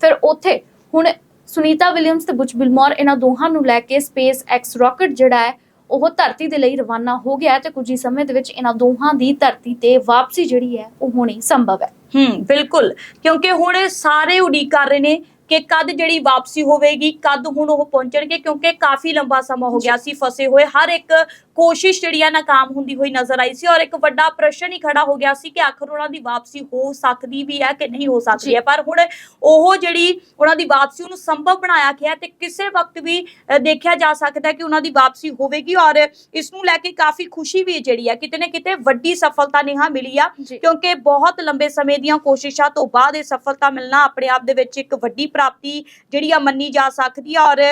ਫਿਰ ਉੱਥੇ ਹੁਣ ਸੁਨੀਤਾ ਵਿਲੀਅਮਸ ਤੇ ਬੁਚ ਬਿਲਮੋਰ ਇਹਨਾਂ ਦੋਹਾਂ ਨੂੰ ਲੈ ਕੇ ਸਪੇਸ ਐਕਸ ਰਾਕਟ ਜਿਹੜਾ ਹੈ, ਉਹ ਧਰਤੀ ਦੇ ਲਈ ਰਵਾਨਾ ਹੋ ਗਿਆ ਤੇ ਕੁਝ ਹੀ ਸਮੇਂ ਦੇ ਵਿੱਚ ਇਹਨਾਂ ਦੋਹਾਂ ਦੀ ਧਰਤੀ ਤੇ ਵਾਪਸੀ ਜਿਹੜੀ ਹੈ, ਉਹ ਹੋਣੀ ਸੰਭਵ ਹੈ। ਹੂੰ, ਬਿਲਕੁਲ। ਕਿਉਂਕਿ ਹੁਣ ਸਾਰੇ ਉਡੀਕ ਕਰ ਰਹੇ ਨੇ ਕਿ ਕਦ ਜਿਹੜੀ ਵਾਪਸੀ ਹੋਵੇਗੀ ਕਦ ਹੁਣ ਉਹ ਪਹੁੰਚਣਗੇ ਕਿਉਂਕਿ ਕਾਫੀ ਲੰਬਾ ਸਮਾਂ ਹੋ ਗਿਆ ਸੀ ਫਸੇ ਹੋਏ। ਹਰ ਇੱਕ ਕੋਸ਼ਿਸ਼ ਜਿਹੜੀ ਆ ਨਾਕਾਮ ਹੁੰਦੀ ਹੋਈ ਨਜ਼ਰ ਆਈ ਸੀ ਔਰ ਇੱਕ ਵੱਡਾ ਪ੍ਰਸ਼ਨ ਹੀ ਖੜਾ ਹੋ ਗਿਆ ਸੀ ਕਿ ਆਖਰ ਉਹਨਾਂ ਦੀ ਵਾਪਸੀ ਹੋ ਸਕਦੀ ਵੀ ਹੈ ਕਿ ਨਹੀਂ ਹੋ ਸਕਦੀ ਹੈ। ਪਰ ਹੁਣ ਉਹ ਜਿਹੜੀ ਉਹਨਾਂ ਦੀ ਵਾਪਸੀ ਨੂੰ ਸੰਭਵ ਬਣਾਇਆ ਗਿਆ ਤੇ ਕਿਸੇ ਵਕਤ ਵੀ ਦੇਖਿਆ ਜਾ ਸਕਦਾ ਹੈ ਕਿ ਉਹਨਾਂ ਦੀ ਵਾਪਸੀ ਹੋਵੇਗੀ ਔਰ ਇਸ ਨੂੰ ਲੈ ਕੇ ਕਾਫੀ ਖੁਸ਼ੀ ਵੀ ਜਿਹੜੀ ਹੈ ਕਿਤੇ ਨਾ ਕਿਤੇ ਵੱਡੀ ਸਫਲਤਾ ਨਿਹਾ ਮਿਲੀ ਆ। ਕਿਉਂਕਿ ਬਹੁਤ ਲੰਬੇ ਸਮੇਂ ਦੀਆਂ ਕੋਸ਼ਿਸ਼ਾਂ ਤੋਂ ਬਾਅਦ ਇਹ ਸਫਲਤਾ ਮਿਲਣਾ ਆਪਣੇ ਆਪ ਦੇ ਵਿੱਚ ਇੱਕ ਵੱਡੀ ਪ੍ਰਾਪਤੀ ਜਿਹੜੀ ਆ ਮੰਨੀ ਜਾ ਸਕਦੀ ਆ ਔਰ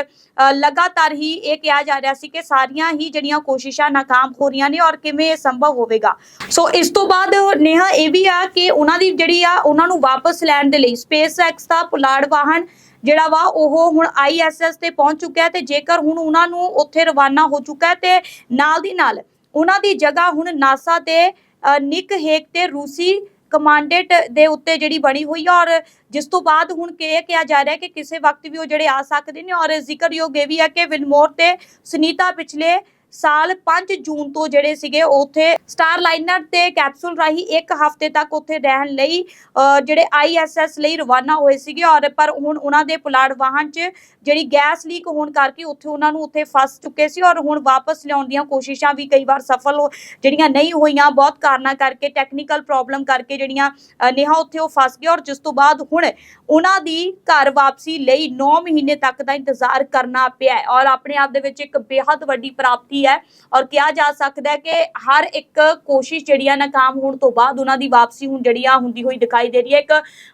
ਲਗਾਤਾਰ ਹੀ ਇਹ ਕਿਹਾ ਜਾ ਰਿਹਾ ਸੀ ਕਿ ਸਾਰੀਆਂ ਹੀ ਜਿਹੜੀਆਂ ਕੋਸ਼ਿਸ਼ਾਂ ਨਾਕਾਮ ਹੋ ਰਹੀਆਂ ਨੇ ਔਰ ਕਿਵੇਂ ਇਹ ਸੰਭਵ ਹੋਵੇਗਾ। ਸੋ ਇਸ ਤੋਂ ਬਾਅਦ ਨੇਹਾ ਇਹ ਵੀ ਆ ਕਿ ਉਹਨਾਂ ਦੀ ਜਿਹੜੀ ਆ ਉਹਨਾਂ ਨੂੰ ਵਾਪਸ ਲੈਣ ਦੇ ਲਈ ਸਪੇਸ ਐਕਸ ਦਾ ਪੁਲਾੜ ਵਾਹਨ ਜਿਹੜਾ ਵਾ ਉਹ ਹੁਣ ਆਈਐਸਐਸ ਤੇ ਪਹੁੰਚ ਚੁੱਕਿਆ ਤੇ ਜੇਕਰ ਹੁਣ ਉਹਨਾਂ ਨੂੰ ਉੱਥੇ ਰਵਾਨਾ ਹੋ ਚੁੱਕਾ ਹੈ ਤੇ ਨਾਲ ਦੀ ਨਾਲ ਉਹਨਾਂ ਦੀ ਜਗ੍ਹਾ ਹੁਣ ਨਾਸਾ ਤੇ ਅ, ਨਿਕ ਹੇਕ ਤੇ ਰੂਸੀ ਕਮਾਂਡੇਟ ਦੇ ਉੱਤੇ ਜਿਹੜੀ ਬਣੀ ਹੋਈ ਆ ਔਰ ਜਿਸ ਤੋਂ ਬਾਅਦ ਹੁਣ ਇਹ ਕਿਹਾ ਜਾ ਰਿਹਾ ਕਿ ਕਿਸੇ ਵਕਤ ਵੀ ਉਹ ਜਿਹੜੇ ਆ ਸਕਦੇ ਨੇ ਔਰ ਜ਼ਿਕਰਯੋਗ ਇਹ ਵੀ ਹੈ ਕਿ ਵਿਲਮੋਰ ਤੇ ਸੁਨੀਤਾ ਪਿਛਲੇ ਸਾਲ 5 ਜੂਨ ਤੋਂ ਜਿਹੜੇ ਸੀਗੇ ਉਹ ਉੱਥੇ ਸਟਾਰ ਲਾਈਨਰ ਤੇ ਕੈਪਸੂਲ ਰਾਹੀਂ ਇੱਕ ਹਫ਼ਤੇ ਤੱਕ ਉੱਥੇ ਰਹਿਣ ਲਈ ਅਹ, ਜਿਹੜੇ ਆਈਐਸਐਸ ਲਈ ਰਵਾਨਾ ਹੋਏ ਸੀਗੇ ਔਰ ਪਰ ਹੁਣ ਉਹਨਾਂ ਦੇ ਪੁਲਾੜ ਵਾਹਨ 'ਚ ਜਿਹੜੀ ਗੈਸ ਲੀਕ ਹੋਣ ਕਰਕੇ ਉੱਥੇ ਉਹਨਾਂ ਨੂੰ ਉੱਥੇ ਫਸ ਚੁੱਕੇ ਸੀ ਔਰ ਹੁਣ ਵਾਪਸ ਲਿਆਉਣ ਦੀਆਂ ਕੋਸ਼ਿਸ਼ਾਂ ਵੀ ਕਈ ਵਾਰ ਸਫਲ ਹੋ ਜਿਹੜੀਆਂ ਨਹੀਂ ਹੋਈਆਂ ਬਹੁਤ ਕਾਰਨਾਂ ਕਰਕੇ ਟੈਕਨੀਕਲ ਪ੍ਰੋਬਲਮ ਕਰਕੇ ਜਿਹੜੀਆਂ ਨੇਹਾ ਉੱਥੇ ਉਹ ਫਸ ਗਏ ਔਰ ਜਿਸ ਤੋਂ ਬਾਅਦ ਹੁਣ ਉਹਨਾਂ ਦੀ ਘਰ ਵਾਪਸੀ ਲਈ 9 ਮਹੀਨੇ ਤੱਕ ਦਾ ਇੰਤਜ਼ਾਰ ਕਰਨਾ ਪਿਆ ਔਰ ਆਪਣੇ ਆਪ ਦੇ ਵਿੱਚ ਇੱਕ ਬੇहद ਵੱਡੀ ਪ੍ਰਾਪਤੀ ਹੈ ਔਰ ਕਿਹਾ ਜਾ ਸਕਦਾ ਹੈ ਕਿ ਹਰ ਇੱਕ ਕੋਸ਼ਿਸ਼ ਜਿਹੜੀ ਆ ਨਾਕਾਮ ਹੋਣ ਤੋਂ ਬਾਅਦ ਉਹਨਾਂ ਦੀ ਵਾਪਸੀ ਹੁਣ ਜਿਹੜੀ ਆ ਹੁੰਦੀ ਹੋਈ ਦਿਖਾਈ ਦੇ ਰਹੀ ਹੈ। ਇੱਕ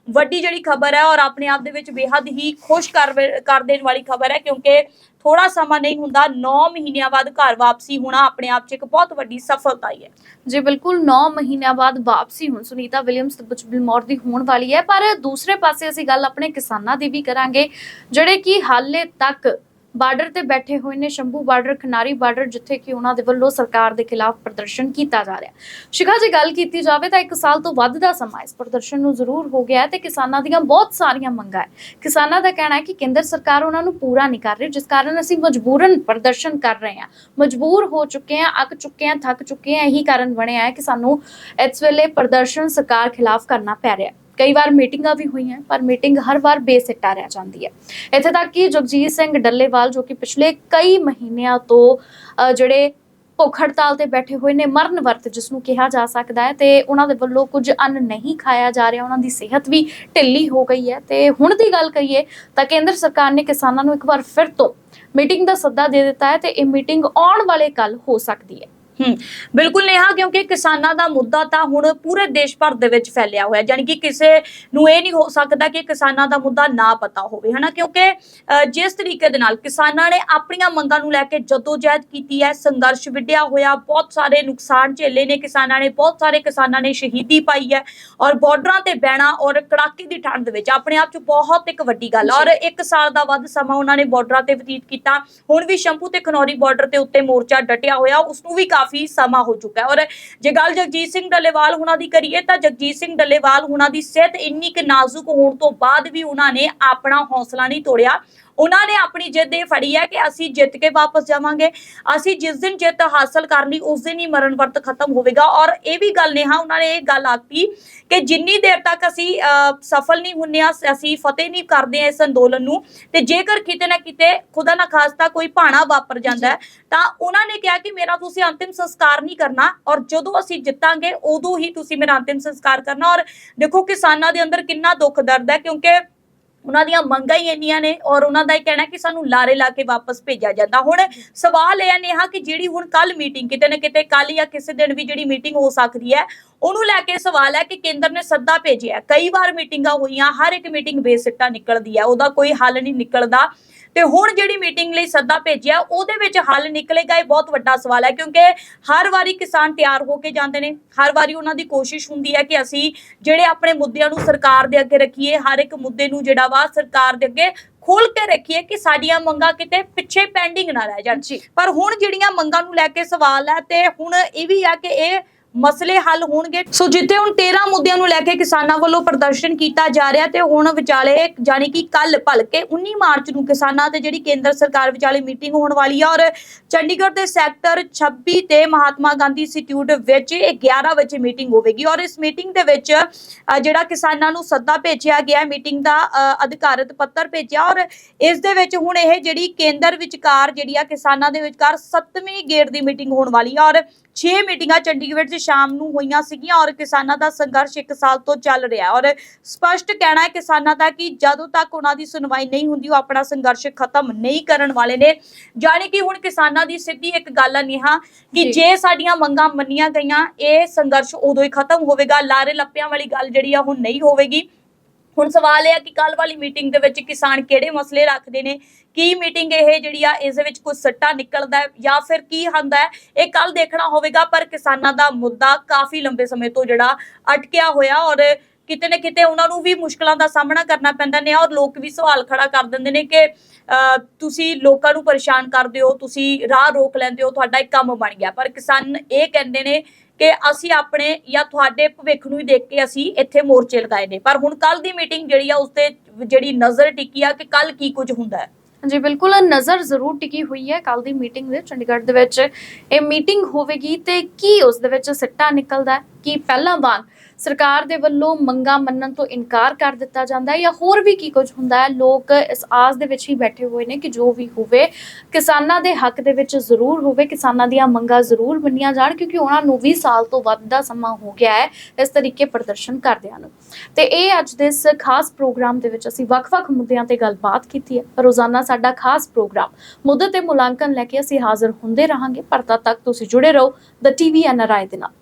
ਵੱਡੀ ਜਿਹੜੀ ਖਬਰ ਹੈ ਔਰ ਆਪਣੇ ਆਪ ਦੇ ਵਿੱਚ ਬੇहद ਹੀ ਖੁਸ਼ ਕਰ ਦੇਣ ਵਾਲੀ ਖਬਰ ਹੈ ਕਿਉਂਕਿ ਥੋੜਾ ਸਮਾਂ ਨਹੀਂ ਹੁੰਦਾ 9 ਮਹੀਨਿਆਂ ਬਾਅਦ ਘਰ ਵਾਪਸੀ ਹੋਣਾ ਆਪਣੇ ਆਪ 'ਚ ਇੱਕ ਬਹੁਤ ਵੱਡੀ ਸਫਲਤਾ ਹੀ ਹੈ। ਜੀ, ਬਿਲਕੁਲ 9 ਮਹੀਨਿਆਂ ਬਾਅਦ ਵਾਪਸੀ ਹੁਣ ਸੁਨੀਤਾ ਵਿਲੀਅਮਸ ਤੇ ਬੁਚ ਬਿਲਮੋਰ ਦੀ ਹੋਣ ਵਾਲੀ ਹੈ। ਪਰ ਦੂਸਰੇ ਪਾਸੇ ਅਸੀਂ ਗੱਲ ਆਪਣੇ ਕਿਸਾਨਾਂ ਦੀ ਵੀ ਕਰਾਂਗੇ, ਜਿਹੜੇ ਕਿ ਹਾਲੇ ਤੱਕ ਬਾਰਡਰ ਤੇ ਬੈਠੇ ਹੋਏ ਨੇ ਸ਼ੰਭੂ ਬਾਰਡਰ ਖਨਾਰੀ ਬਾਰਡਰ, ਜਿੱਥੇ ਕਿ ਉਹਨਾਂ ਦੇ ਵੱਲੋਂ ਸਰਕਾਰ ਦੇ ਖਿਲਾਫ ਪ੍ਰਦਰਸ਼ਨ ਕੀਤਾ ਜਾ ਰਿਹਾ ਸ਼ਿਖਾ, ਜੇ ਗੱਲ ਕੀਤੀ ਜਾਵੇ ਤਾਂ ਇੱਕ ਸਾਲ ਤੋਂ ਵੱਧ ਦਾ ਸਮਾਂ ਇਸ ਪ੍ਰਦਰਸ਼ਨ ਨੂੰ ਜ਼ਰੂਰ ਹੋ ਗਿਆ ਹੈ ਤੇ ਕਿਸਾਨਾਂ ਦੀਆਂ ਬਹੁਤ ਸਾਰੀਆਂ ਮੰਗਾਂ ਹੈ। ਕਿਸਾਨਾਂ ਦਾ ਕਹਿਣਾ ਹੈ ਕਿ ਕੇਂਦਰ ਸਰਕਾਰ ਉਹਨਾਂ ਨੂੰ ਪੂਰਾ ਨਹੀਂ ਕਰ ਰਹੀ, ਜਿਸ ਕਾਰਨ ਅਸੀਂ ਮਜਬੂਰਨ ਪ੍ਰਦਰਸ਼ਨ ਕਰ ਰਹੇ ਹਾਂ। ਮਜਬੂਰ ਹੋ ਚੁੱਕੇ ਹਾਂ, ਅੱਕ ਚੁੱਕੇ ਹਾਂ, ਥੱਕ ਚੁੱਕੇ ਹਾਂ, ਇਹੀ ਕਾਰਨ ਬਣਿਆ ਹੈ ਕਿ ਸਾਨੂੰ ਇਸ ਵੇਲੇ ਪ੍ਰਦਰਸ਼ਨ ਸਰਕਾਰ ਖਿਲਾਫ ਕਰਨਾ ਪੈ ਰਿਹਾ ਹੈ। ਕਈ ਵਾਰ ਮੀਟਿੰਗਾਂ ਵੀ ਹੋਈਆਂ, ਪਰ ਮੀਟਿੰਗ ਹਰ ਵਾਰ ਬੇਸਿੱਟਾ ਰਹਿ ਜਾਂਦੀ ਹੈ। ਇੱਥੇ ਤੱਕ ਕਿ ਜਗਜੀਤ ਸਿੰਘ ਡੱਲੇਵਾਲ, ਜੋ ਕਿ ਪਿਛਲੇ ਕਈ ਮਹੀਨਿਆਂ ਤੋਂ ਜਿਹੜੇ ਭੁੱਖ ਹੜਤਾਲ ਤੇ ਬੈਠੇ ਹੋਏ ਨੇ, ਮਰਨ ਵਰਤ ਜਿਸ ਨੂੰ ਕਿਹਾ ਜਾ ਸਕਦਾ ਹੈ ਤੇ ਉਹਨਾਂ ਦੇ ਵੱਲੋਂ ਕੁਝ ਅੰਨ ਨਹੀਂ ਖਾਇਆ ਜਾ ਰਿਹਾ, ਉਹਨਾਂ ਦੀ ਸਿਹਤ ਵੀ ਢਿੱਲੀ ਹੋ ਗਈ ਹੈ। ਤੇ ਹੁਣ ਦੀ ਗੱਲ ਕਰੀਏ ਤਾਂ ਕੇਂਦਰ ਸਰਕਾਰ ਨੇ ਕਿਸਾਨਾਂ ਨੂੰ ਇੱਕ ਵਾਰ ਫਿਰ ਤੋਂ ਮੀਟਿੰਗ ਦਾ ਸੱਦਾ ਦੇ ਦਿੱਤਾ ਹੈ ਤੇ ਇਹ ਮੀਟਿੰਗ ਆਉਣ ਵਾਲੇ ਕੱਲ ਹੋ ਸਕਦੀ ਹੈ। ਹੂੰ ਬਿਲਕੁਲ ਨੇਹਾ ਕਿਉਂਕਿ ਕਿਸਾਨਾਂ ਦਾ ਮੁੱਦਾ ਤਾਂ ਹੁਣ ਪੂਰੇ ਦੇਸ਼ ਭਰ ਦੇ ਵਿੱਚ ਫੈਲਿਆ ਹੋਇਆ ਯਾਨੀ ਕਿ ਕਿਸੇ ਨੂੰ ਇਹ ਨਹੀਂ ਹੋ ਸਕਦਾ ਕਿ ਕਿਸਾਨਾਂ ਦਾ ਮੁੱਦਾ ਨਾ ਪਤਾ ਹੋਵੇ ਹਨਾ? ਕਿਉਂਕਿ ਜਿਸ ਤਰੀਕੇ ਦੇ ਨਾਲ ਕਿਸਾਨਾਂ ਨੇ ਆਪਣੀਆਂ ਮੰਗਾਂ ਨੂੰ ਲੈ ਕੇ ਜਦੋਜਹਿਦ ਕੀਤੀ ਹੈ ਸੰਘਰਸ਼ ਵਿੱਢਿਆ ਹੋਇਆ ਬਹੁਤ ਸਾਰੇ ਨੁਕਸਾਨ ਝੇਲੇ ਨੇ ਕਿਸਾਨਾਂ ਨੇ ਬਹੁਤ ਸਾਰੇ ਕਿਸਾਨਾਂ ਨੇ ਸ਼ਹੀਦੀ ਪਾਈ ਹੈ ਔਰ ਬਾਰਡਰਾਂ ਤੇ ਬਹਿਣਾ ਔਰ ਕੜਾਕੇ ਦੀ ਠੰਡ ਦੇ ਵਿੱਚ ਆਪਣੇ ਆਪ 'ਚ ਬਹੁਤ ਇੱਕ ਵੱਡੀ ਗੱਲ ਔਰ ਇੱਕ ਸਾਲ ਦਾ ਵੱਧ ਸਮਾਂ ਉਹਨਾਂ ਨੇ ਬਾਰਡਰਾਂ ਤੇ ਬਤੀਤ ਕੀਤਾ ਹੁਣ ਵੀ ਸ਼ੰਭੂ ਤੇ ਖਨੌਰੀ ਬਾਰਡਰ ਤੇ ਉੱਤੇ ਮੋਰਚਾ ਡਟਿਆ ਹੋਇਆ ਉਸ ਨੂੰ ਵੀ ਕਾਫੀ ਸਮਾਂ ਹੋ ਚੁੱਕਾ ਹੈ। ਔਰ ਜੇ ਗੱਲ ਜਗਜੀਤ ਸਿੰਘ ਡੱਲੇਵਾਲ ਹੁਣਾਂ ਦੀ ਕਰੀਏ ਤਾਂ ਜਗਜੀਤ ਸਿੰਘ ਡੱਲੇਵਾਲ ਹੁਣਾਂ ਦੀ ਸਿਹਤ ਇੰਨੀ ਕਿ ਨਾਜ਼ੁਕ ਹੋਣ ਤੋਂ ਬਾਅਦ ਵੀ ਉਹਨਾਂ ਨੇ ਆਪਣਾ ਹੌਸਲਾ ਨਹੀਂ ਤੋੜਿਆ। ਉਹਨਾਂ ਨੇ ਆਪਣੀ ਜਿੱਦ ਇਹ ਫੜੀ ਹੈ ਕਿ ਅਸੀਂ ਜਿੱਤ ਕੇ ਵਾਪਸ ਜਾਵਾਂਗੇ। ਅਸੀਂ ਜਿਸ ਦਿਨ ਜਿੱਤ ਹਾਸਲ ਕਰ ਲਈ ਉਸ ਦਿਨ ਹੀ ਮਰਨ ਵਰਤ ਖਤਮ ਹੋਵੇਗਾ। ਔਰ ਇਹ ਵੀ ਗੱਲ ਨੇ ਹਾਂ ਉਹਨਾਂ ਨੇ ਇਹ ਗੱਲ ਆਖੀ ਕਿ ਜਿੰਨੀ ਦੇਰ ਤੱਕ ਅਸੀਂ ਸਫਲ ਨਹੀਂ ਹੁੰਨੇ ਆ ਅਸੀਂ ਫਤਿਹ ਨਹੀਂ ਕਰਦੇ ਆ ਇਸ ਅੰਦੋਲਨ ਨੂੰ। ਤੇ ਜੇਕਰ ਕਿਤੇ ਨਾ ਕਿਤੇ ਖੁਦਾ ਨਾ ਖਾਸਤਾ ਕੋਈ ਭਾਣਾ ਵਾਪਰ ਜਾਂਦਾ ਤਾਂ ਉਹਨਾਂ ਨੇ ਕਿਹਾ ਕਿ ਮੇਰਾ ਤੁਸੀਂ ਅੰਤਿਮ ਸੰਸਕਾਰ ਨਹੀਂ ਕਰਨਾ। ਔਰ ਜਦੋਂ ਅਸੀਂ ਜਿੱਤਾਂਗੇ ਉਦੋਂ ਹੀ ਤੁਸੀਂ ਮੇਰਾ ਅੰਤਿਮ ਸੰਸਕਾਰ ਕਰਨਾ। ਔਰ ਦੇਖੋ ਕਿਸਾਨਾਂ ਦੇ ਅੰਦਰ ਕਿੰਨਾ ਦੁੱਖ ਦਰਦ ਹੈ ਕਿਉਂਕਿ ਉਹਨਾਂ ਦੀਆਂ ਮੰਗਾਂ ਹੀ ਇੰਨੀਆਂ ਨੇ ਔਰ ਉਹਨਾਂ ਦਾ ਇਹ ਕਹਿਣਾ ਕਿ ਸਾਨੂੰ ਲਾਰੇ ਲਾ ਕੇ ਵਾਪਸ ਭੇਜਿਆ ਜਾਂਦਾ। ਹੁਣ ਸਵਾਲ ਇਹ ਹੈ ਨੇਹਾ ਕਿ ਜਿਹੜੀ ਹੁਣ ਕੱਲ ਮੀਟਿੰਗ ਕਿਤੇ ਨਾ ਕਿਤੇ ਕੱਲ ਜਾਂ ਕਿਸੇ ਦਿਨ ਵੀ ਜਿਹੜੀ ਮੀਟਿੰਗ ਹੋ ਸਕਦੀ ਹੈ, ਉਹਨੂੰ ਲੈ ਕੇ ਸਵਾਲ ਹੈ ਕਿ ਕੇਂਦਰ ਨੇ ਸੱਦਾ ਭੇਜਿਆ ਕਈ ਵਾਰ ਮੀਟਿੰਗਾਂ ਹੋਈਆਂ, ਹਰ ਇੱਕ ਮੀਟਿੰਗ ਬੇਸਿੱਟਾ ਨਿਕਲਦੀ ਹੈ, ਉਹਦਾ ਕੋਈ ਹੱਲ ਨਹੀਂ ਨਿਕਲਦਾ। ਤੇ ਹੁਣ ਜਿਹੜੀ ਮੀਟਿੰਗ ਲਈ ਸੱਦਾ ਭੇਜਿਆ, ਉਹਦੇ ਵਿੱਚ ਹੱਲ ਨਿਕਲੇਗਾ, ਇਹ ਬਹੁਤ ਵੱਡਾ ਸਵਾਲ ਹੈ, ਕਿਉਂਕਿ ਹਰ ਵਾਰੀ ਕਿਸਾਨ ਤਿਆਰ ਹੋ ਕੇ ਜਾਂਦੇ ਨੇ। ਹਰ ਵਾਰੀ ਉਹਨਾਂ ਦੀ ਕੋਸ਼ਿਸ਼ ਹੁੰਦੀ ਹੈ ਕਿ ਅਸੀਂ ਜਿਹੜੇ ਆਪਣੇ ਮੁੱਦਿਆਂ ਨੂੰ ਸਰਕਾਰ ਦੇ ਅੱਗੇ ਰੱਖੀਏ, ਹਰ ਇੱਕ ਮੁੱਦੇ ਨੂੰ ਜਿਹੜਾ ਵਾ ਸਰਕਾਰ ਦੇ ਅੱਗੇ ਖੋਲ ਕੇ ਰੱਖੀਏ ਕਿ ਸਾਡੀਆਂ ਮੰਗਾਂ ਕਿਤੇ ਪਿੱਛੇ ਪੈਂਡਿੰਗ ਨਾ ਰਹਿ ਜਾਣ। ਪਰ ਹੁਣ ਜਿਹੜੀਆਂ ਮੰਗਾਂ ਨੂੰ ਲੈ ਕੇ ਸਵਾਲ ਹੈ ਤੇ ਹੁਣ ਇਹ ਵੀ ਆ ਕਿ ਇਹ ਮਸਲੇ ਹੱਲ ਹੋਣਗੇ। ਸੋ ਜਿੱਥੇ ਹੁਣ 13 ਮੁੱਦਿਆਂ ਨੂੰ ਲੈ ਕੇ ਕਿਸਾਨਾਂ ਵੱਲੋਂ ਪ੍ਰਦਰਸ਼ਨ ਕੀਤਾ ਜਾ ਰਿਹਾ ਤੇ ਹੁਣ ਵਿਚਾਲੇ ਜਾਨੀ ਕਿ ਕੱਲ ਭਲਕੇ 19 ਮਾਰਚ ਨੂੰ ਕਿਸਾਨਾਂ ਤੇ ਜਿਹੜੀ ਕੇਂਦਰ ਸਰਕਾਰ ਵਿਚਾਲੇ ਮੀਟਿੰਗ ਹੋਣ ਵਾਲੀ ਹੈ ਔਰ ਚੰਡੀਗੜ੍ਹ ਦੇ ਸੈਕਟਰ 26 ਤੇ ਮਹਾਤਮਾ ਗਾਂਧੀ ਇੰਸਟੀਚਿਊਟ ਵਿੱਚ ਇਹ 11 ਵਜੇ ਮੀਟਿੰਗ ਹੋਵੇਗੀ ਔਰ ਇਸ ਮੀਟਿੰਗ ਦੇ ਵਿੱਚ ਜਿਹੜਾ ਕਿਸਾਨਾਂ ਨੂੰ ਸੱਦਾ ਭੇਜਿਆ ਗਿਆ ਮੀਟਿੰਗ ਦਾ ਅਧਿਕਾਰਤ ਪੱਤਰ ਭੇਜਿਆ ਔਰ ਇਸ ਦੇ ਵਿੱਚ ਹੁਣ ਇਹ ਜਿਹੜੀ ਕੇਂਦਰ ਵਿਚਕਾਰ ਜਿਹੜੀ ਆ ਕਿਸਾਨਾਂ ਦੇ ਵਿਚਕਾਰ 7ਵੀਂ ਗੇੜ ਦੀ ਮੀਟਿੰਗ ਹੋਣ ਵਾਲੀ ਆ ਔਰ 6 ਮੀਟਿੰਗਾਂ ਚੰਡੀਗੜ੍ਹ 'ਚ ਸ਼ਾਮ ਨੂੰ ਹੋਈਆਂ ਸੀਗੀਆਂ ਔਰ ਕਿਸਾਨਾਂ ਦਾ ਸੰਘਰਸ਼ 1 ਸਾਲ ਤੋਂ ਚੱਲ ਰਿਹਾ ਔਰ ਸਪਸ਼ਟ ਕਹਿਣਾ ਹੈ ਕਿਸਾਨਾਂ ਦਾ ਕਿ ਜਦੋਂ ਤੱਕ ਉਹਨਾਂ ਦੀ ਸੁਣਵਾਈ ਨਹੀਂ ਹੁੰਦੀ ਉਹ ਆਪਣਾ ਸੰਘਰਸ਼ ਖਤਮ ਨਹੀਂ ਕਰਨ ਵਾਲੇ ਨੇ। ਜਾਣੀ ਕਿ ਹੁਣ ਕਿਸਾਨਾਂ ਦੀ ਸਿੱਧੀ ਇੱਕ ਗੱਲ ਆ ਨਿਹਾ ਕਿ। ਜੇ। ਸਾਡੀਆਂ ਮੰਗਾਂ ਮੰਨੀਆਂ ਗਈਆਂ ਇਹ ਸੰਘਰਸ਼ ਉਦੋਂ ਹੀ ਖਤਮ ਹੋਵੇਗਾ। ਲਾਰੇ ਲੱਪਿਆਂ ਵਾਲੀ ਗੱਲ ਜਿਹੜੀ ਆ ਹੁਣ ਨਹੀਂ ਹੋਵੇਗੀ। ਹੁਣ ਸਵਾਲ ਇਹ ਆ ਕਿ ਕੱਲ ਵਾਲੀ ਮੀਟਿੰਗ ਦੇ ਵਿੱਚ ਕਿਸਾਨ ਕਿਹੜੇ ਮਸਲੇ ਰੱਖਦੇ ਨੇ? ਕੀ ਮੀਟਿੰਗ ਇਹ ਜਿਹੜੀ ਆ ਇਸ ਦੇ ਵਿੱਚ ਕੋਈ ਸੱਟਾ ਨਿਕਲਦਾ ਜਾਂ ਫਿਰ ਕੀ ਹੁੰਦਾ ਇਹ ਕੱਲ ਦੇਖਣਾ ਹੋਵੇਗਾ ਪਰ ਕਿਸਾਨਾਂ ਦਾ ਮੁੱਦਾ ਕਾਫੀ ਲੰਬੇ ਸਮੇਂ ਤੋਂ ਜਿਹੜਾ ਅਟਕਿਆ ਹੋਇਆ ਔਰ ਕਿਤੇ ਨਾ ਕਿਤੇ ਉਹਨਾਂ ਨੂੰ ਵੀ ਮੁਸ਼ਕਲਾਂ ਦਾ ਸਾਹਮਣਾ ਕਰਨਾ ਪੈਂਦਾ ਨੇ ਔਰ ਲੋਕ ਵੀ ਸਵਾਲ ਖੜਾ ਕਰ ਦਿੰਦੇ ਨੇ ਕਿ ਅਹ, ਤੁਸੀਂ ਲੋਕਾਂ ਨੂੰ ਪਰੇਸ਼ਾਨ ਕਰਦੇ ਹੋ ਤੁਸੀਂ ਰਾਹ ਰੋਕ ਲੈਂਦੇ ਹੋ ਤੁਹਾਡਾ ਇੱਕ ਕੰਮ ਬਣ ਗਿਆ। ਪਰ ਕਿਸਾਨ ਇਹ ਕਹਿੰਦੇ ਨੇ ਕਿ ਅਸੀਂ ਆਪਣੇ ਜਾਂ ਤੁਹਾਡੇ ਭਵਿੱਖ ਨੂੰ ਹੀ ਦੇਖ ਕੇ ਅਸੀਂ ਇੱਥੇ ਮੋਰਚੇ ਲਗਾਏ ਨੇ। ਪਰ ਹੁਣ ਕੱਲ ਦੀ ਮੀਟਿੰਗ ਜਿਹੜੀ ਆ ਉਸ ਤੇ ਜਿਹੜੀ ਨਜ਼ਰ ਟਿਕੀ ਆ ਕਿ ਕੱਲ ਕੀ ਕੁਝ ਹੁੰਦਾ ਹੈ। ਜੀ ਬਿਲਕੁਲ ਨਜ਼ਰ ਜ਼ਰੂਰ ਟਿਕੀ ਹੋਈ ਹੈ ਕੱਲ ਦੀ ਮੀਟਿੰਗ ਦੇ ਚੰਡੀਗੜ੍ਹ ਦੇ ਵਿੱਚ। ਇਹ ਮੀਟਿੰਗ ਹੋਵੇਗੀ ਤੇ ਕੀ ਉਸ ਦੇ ਵਿੱਚ ਸਿੱਟਾ ਨਿਕਲਦਾ ਹੈ? ਕਿ ਪਹਿਲਾਂ ਵਾਂਗ ਸਰਕਾਰ ਦੇ ਵੱਲੋਂ ਮੰਗਾਂ ਮੰਨਣ ਤੋਂ ਇਨਕਾਰ ਕਰ ਦਿੱਤਾ ਜਾਂਦਾ ਹੈ ਜਾਂ ਹੋਰ ਵੀ ਕੀ ਕੁਝ ਹੁੰਦਾ ਹੈ, ਲੋਕ ਇਸ ਆਸ ਦੇ ਵਿੱਚ ਹੀ ਬੈਠੇ ਹੋਏ ਨੇ ਕਿ ਜੋ ਵੀ ਹੋਵੇ, ਕਿਸਾਨਾਂ ਦੇ ਹੱਕ ਦੇ ਵਿੱਚ ਜ਼ਰੂਰ ਹੋਵੇ, ਕਿਸਾਨਾਂ ਦੀਆਂ ਮੰਗਾਂ ਜ਼ਰੂਰ ਮੰਨੀਆਂ ਜਾਣ ਕਿਉਂਕਿ ਉਹਨਾਂ ਨੂੰ 20 ਸਾਲ ਤੋਂ ਵੱਧ ਦਾ ਸਮਾਂ ਹੋ ਗਿਆ ਹੈ ਇਸ ਤਰੀਕੇ ਪ੍ਰਦਰਸ਼ਨ ਕਰਦਿਆਂ ਨੂੰ। ਤੇ ਇਹ ਅੱਜ ਦੇ ਇਸ ਖਾਸ ਪ੍ਰੋਗਰਾਮ ਦੇ ਵਿੱਚ ਅਸੀਂ ਵੱਖ-ਵੱਖ ਮੁੱਦਿਆਂ ਤੇ ਗੱਲਬਾਤ ਕੀਤੀ ਹੈ। ਰੋਜ਼ਾਨਾ ਸਾਡਾ ਖਾਸ ਪ੍ਰੋਗਰਾਮ ਮੁੱਦੇ ਤੇ ਮੁਲਾਂਕਣ ਲੈ ਕੇ ਅਸੀਂ ਹਾਜ਼ਰ ਹੁੰਦੇ ਰਹਾਂਗੇ। ਪਰ ਤਦ ਤੱਕ ਤੁਸੀਂ ਜੁੜੇ ਰਹੋ ਦ ਟੀਵੀ ਐਨਆਰਆਈ ਦੇ ਨਾਲ।